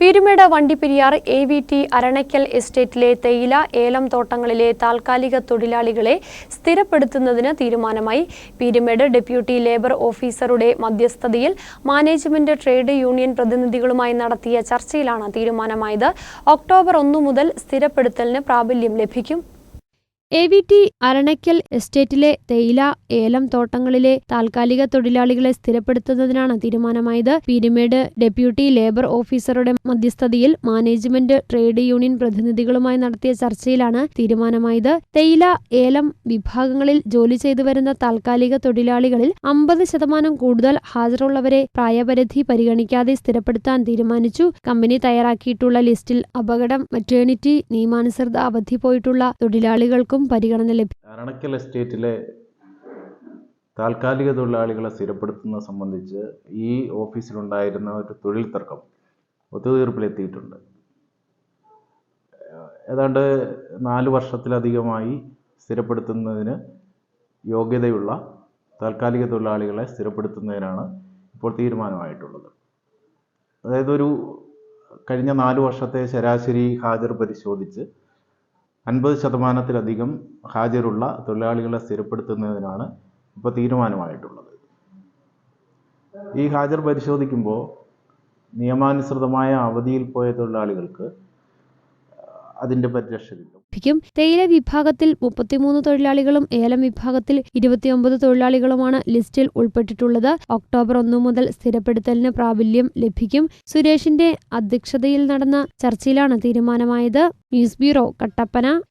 Peermade Vandiperiyar A V T Aranakkal എസ്റ്റേറ്റിലെ തേയില ഏലം തോട്ടങ്ങളിലെ താൽക്കാലിക തൊഴിലാളികളെ സ്ഥിരപ്പെടുത്തുന്നതിന് തീരുമാനമായി. പീരുമേട് ഡെപ്യൂട്ടി ലേബർ ഓഫീസറുടെ മധ്യസ്ഥതയിൽ മാനേജ്മെന്റ് ട്രേഡ് യൂണിയൻ പ്രതിനിധികളുമായി നടത്തിയ ചർച്ചയിലാണ് തീരുമാനമായത്. ഒക്ടോബർ ഒന്നു മുതൽ സ്ഥിരപ്പെടുത്തലിന് പ്രാബല്യം ലഭിക്കും. എ വി ടി അരണയ്ക്കൽ എസ്റ്റേറ്റിലെ തേയില ഏലം തോട്ടങ്ങളിലെ താൽക്കാലിക തൊഴിലാളികളെ സ്ഥിരപ്പെടുത്തുന്നതിനാണ് തീരുമാനമായത്. പീരുമേട് ഡെപ്യൂട്ടി ലേബർ ഓഫീസറുടെ മധ്യസ്ഥതയിൽ മാനേജ്മെന്റ് ട്രേഡ് യൂണിയൻ പ്രതിനിധികളുമായി നടത്തിയ ചർച്ചയിലാണ് തീരുമാനമായത്. തേയില ഏലം വിഭാഗങ്ങളിൽ ജോലി ചെയ്തു വരുന്ന താൽക്കാലിക തൊഴിലാളികളിൽ അമ്പത് ശതമാനം കൂടുതൽ ഹാജരുള്ളവരെ പ്രായപരിധി പരിഗണിക്കാതെ സ്ഥിരപ്പെടുത്താൻ തീരുമാനിച്ചു. കമ്പനി തയ്യാറാക്കിയിട്ടുള്ള ലിസ്റ്റിൽ അപകടം മെറ്റേണിറ്റി നിയമാനുസൃത അവധി പോയിട്ടുള്ള തൊഴിലാളികൾക്കും പരിഗണന ലഭിക്കും അരണക്കൽ എസ്റ്റേറ്റിലെ താൽക്കാലിക തൊഴിലാളികളെ സ്ഥിരപ്പെടുത്തുന്നത് സംബന്ധിച്ച് ഈ ഓഫീസിലുണ്ടായിരുന്ന ഒരു തൊഴിൽ തർക്കം ഒത്തുതീർപ്പിലെത്തിയിട്ടുണ്ട്. ഏതാണ്ട് നാല് വർഷത്തിലധികമായി സ്ഥിരപ്പെടുത്തുന്നതിന് യോഗ്യതയുള്ള താൽക്കാലിക തൊഴിലാളികളെ സ്ഥിരപ്പെടുത്തുന്നതിനാണ് ഇപ്പോൾ തീരുമാനമായിട്ടുള്ളത്. അതായത് ഒരു കഴിഞ്ഞ നാല് വർഷത്തെ ശരാശരി ഹാജർ പരിശോധിച്ച് അൻപത് ശതമാനത്തിലധികം ഹാജരുള്ള തൊഴിലാളികളെ സ്ഥിരപ്പെടുത്തുന്നതിനാണ് ഇപ്പോൾ തീരുമാനമായിട്ടുള്ളത്. ഈ ഹാജർ പരിശോധിക്കുമ്പോൾ നിയമാനുസൃതമായ അവധിയിൽ പോയ തൊഴിലാളികൾക്ക് അതിന്റെ പരിരക്ഷ കിട്ടും. തേയില വിഭാഗത്തിൽ മുപ്പത്തിമൂന്ന് തൊഴിലാളികളും ഏലം വിഭാഗത്തിൽ ഇരുപത്തിയൊമ്പത് തൊഴിലാളികളുമാണ് ലിസ്റ്റിൽ ഉൾപ്പെട്ടിട്ടുള്ളത്. ഒക്ടോബർ ഒന്നു മുതൽ സ്ഥിരപ്പെടുത്തലിന് പ്രാബല്യം ലഭിക്കും. സുരേഷിന്റെ അധ്യക്ഷതയിൽ നടന്ന ചർച്ചയിലാണ് തീരുമാനമായത്. News bureau Kattappana.